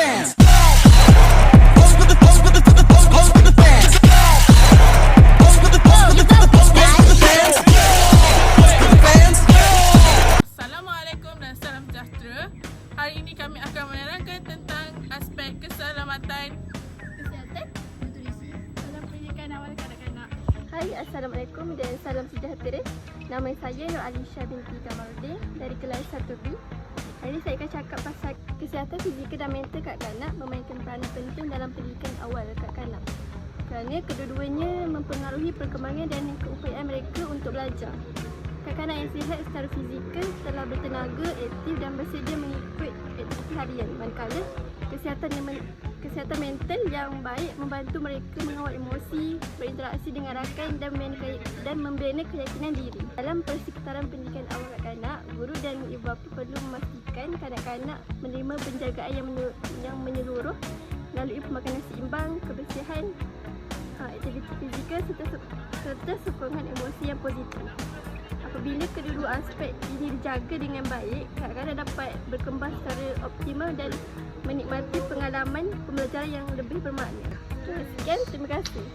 fans. Assalamualaikum dan salam sejahtera. Hari ini kami akan menerangkan tentang aspek keselamatan. Hai Assalamualaikum dan salam sejahtera. Nama saya Nur Alisha binti Kamaruddin dari kelas 1B Hari ini saya akan cakap pasal kesihatan fizikal dan mental kanak-kanak memainkan peranan penting dalam pendidikan awal kanak-kanak. Kerana kedua-duanya mempengaruhi perkembangan dan keupayaan mereka untuk belajar. Kanak-kanak yang sihat secara fizikal telah bertenaga, aktif dan bersedia mengikut aktiviti harian. Manakala kesihatan yang kesihatan mental yang baik membantu mereka mengawal emosi, berinteraksi dengan rakan dan dan membina keyakinan diri. Dalam persekitaran pendidikan awal kanak-kanak, guru dan ibu bapa perlu memastikan kanak-kanak menerima penjagaan yang, yang menyeluruh melalui pemakanan seimbang, kebersihan, ha, aktiviti fizikal serta, serta sokongan emosi yang positif. Apabila kedua-dua aspek ini dijaga dengan baik, kanak-kanak dapat berkembang secara optimal dan menikmati pengalaman pembelajaran yang lebih bermakna. Sekian, terima kasih.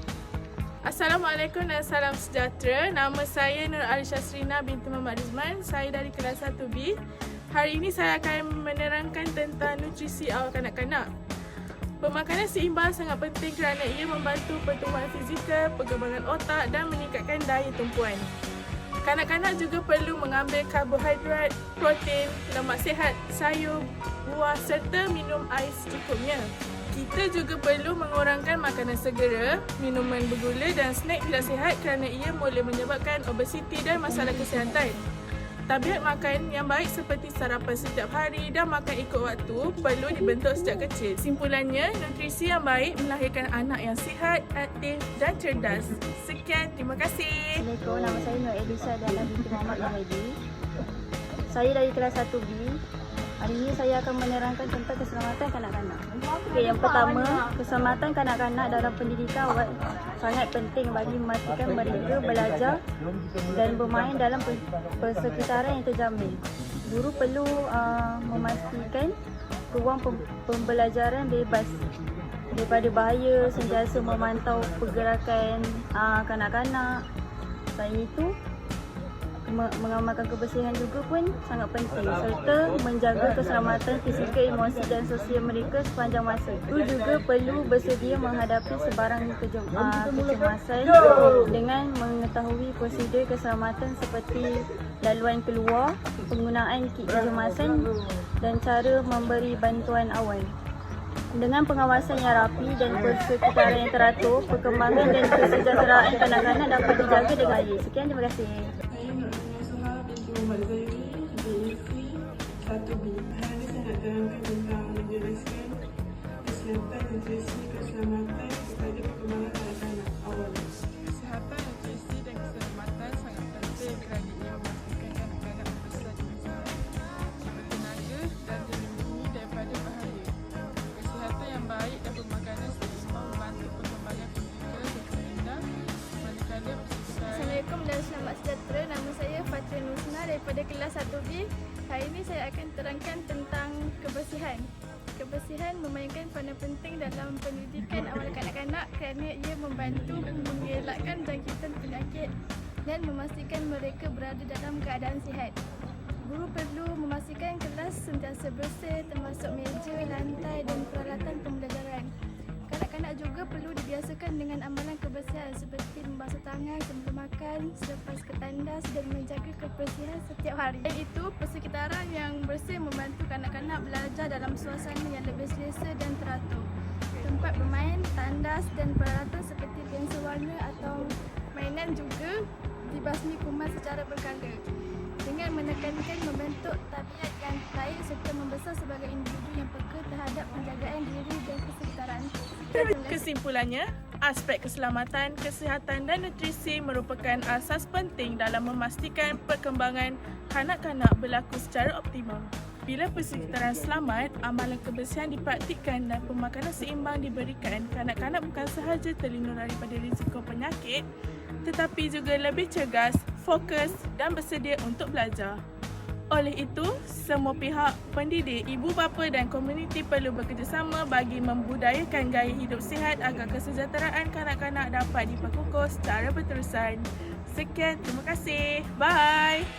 Assalamualaikum dan salam sejahtera. Nama saya Nur Alisha Srina binti Muhammad Rizman. Saya dari kelas 1B. Hari ini saya akan menerangkan tentang nutrisi awal kanak-kanak. Pemakanan seimbang sangat penting kerana ia membantu pertumbuhan fizikal, perkembangan otak dan meningkatkan daya tumpuan. Kanak-kanak juga perlu mengambil karbohidrat, protein, lemak sihat, sayur, buah serta minum air secukupnya. Kita juga perlu mengurangkan makanan segera, minuman bergula dan snack tidak sihat kerana ia boleh menyebabkan obesiti dan masalah kesihatan. Tabiat makan yang baik seperti sarapan setiap hari dan makan ikut waktu perlu dibentuk sejak kecil. Simpulannya, nutrisi yang baik melahirkan anak yang sihat, aktif dan cerdas. Sekian, terima kasih. Assalamualaikum, nama saya Nur Elisa dan binti Muhammad Mahdi. Saya dari kelas 1B. Hari ini saya akan menerangkan tentang keselamatan kanak-kanak. Okay, yang pertama, keselamatan kanak-kanak dalam pendidikan sangat penting bagi memastikan mereka belajar dan bermain dalam pe- persekitaran yang terjamin. Guru perlu uh, memastikan ruang pem- pembelajaran bebas daripada bahaya sentiasa memantau pergerakan uh, kanak-kanak. Selain itu, mengamalkan kebersihan juga pun sangat penting serta menjaga keselamatan fizikal, emosi dan sosial mereka sepanjang masa. Itu juga perlu bersedia menghadapi sebarang kecemasan dengan mengetahui prosedur keselamatan seperti laluan keluar, penggunaan kit kecemasan dan cara memberi bantuan awal. Dengan pengawasan yang rapi dan persekitaran yang teratur, perkembangan dan kesejahteraan kanak-kanak dapat dijaga dengan baik. Sekian, terima kasih. 1B. Hari ini saya nak terangkan tentang menjelaskan kesihatan, nutrisi, keselamatan kepada perkembangan kanak-kanak awal. Kesihatan, nutrisi dan keselamatan sangat penting kerana ia memastikan kanak-kanak berbesar dengan sihat, bertenaga dan dilindungi daripada bahaya. Kesihatan yang baik dan pemakanan seimbang membantu perkembangan fizikal dan mental manakala persekitaran Assalamualaikum dan selamat sejahtera. Nama saya Fatia Nusna daripada kelas 1B. Hari ini saya akan terangkan tentang kebersihan. Kebersihan memainkan peranan penting dalam pendidikan awal kanak-kanak kerana ia membantu mengelakkan jangkitan penyakit dan memastikan mereka berada dalam keadaan sihat. Guru perlu memastikan kelas sentiasa bersih termasuk meja, lantai dan peralatan pembelajaran. Kanak-kanak juga perlu dibiasakan dengan amalan kebersihan seperti membasuh tangan sebelum makan, selepas ke tandas dan menjaga kebersihan setiap hari. Dan itu, persekitaran yang bersih membantu kanak-kanak belajar dalam suasana yang lebih selesa dan teratur. Tempat bermain, tandas dan peralatan seperti pensel warna atau mainan juga dibasmi kuman secara berkala dengan menekankan membentuk tabiat yang baik serta membesar sebagai individu yang peka terhadap penjagaan diri dan kesetaraan. Kesimpulannya, aspek keselamatan, kesihatan dan nutrisi merupakan asas penting dalam memastikan perkembangan kanak-kanak berlaku secara optimal. Bila persekitaran selamat, amalan kebersihan dipraktikkan dan pemakanan seimbang diberikan, kanak-kanak bukan sahaja terlindung daripada risiko penyakit, tetapi juga lebih cergas, fokus dan bersedia untuk belajar. Oleh itu, semua pihak pendidik, ibu bapa dan komuniti perlu bekerjasama bagi membudayakan gaya hidup sihat agar kesejahteraan kanak-kanak dapat diperkukuh secara berterusan. Sekian, terima kasih. Bye.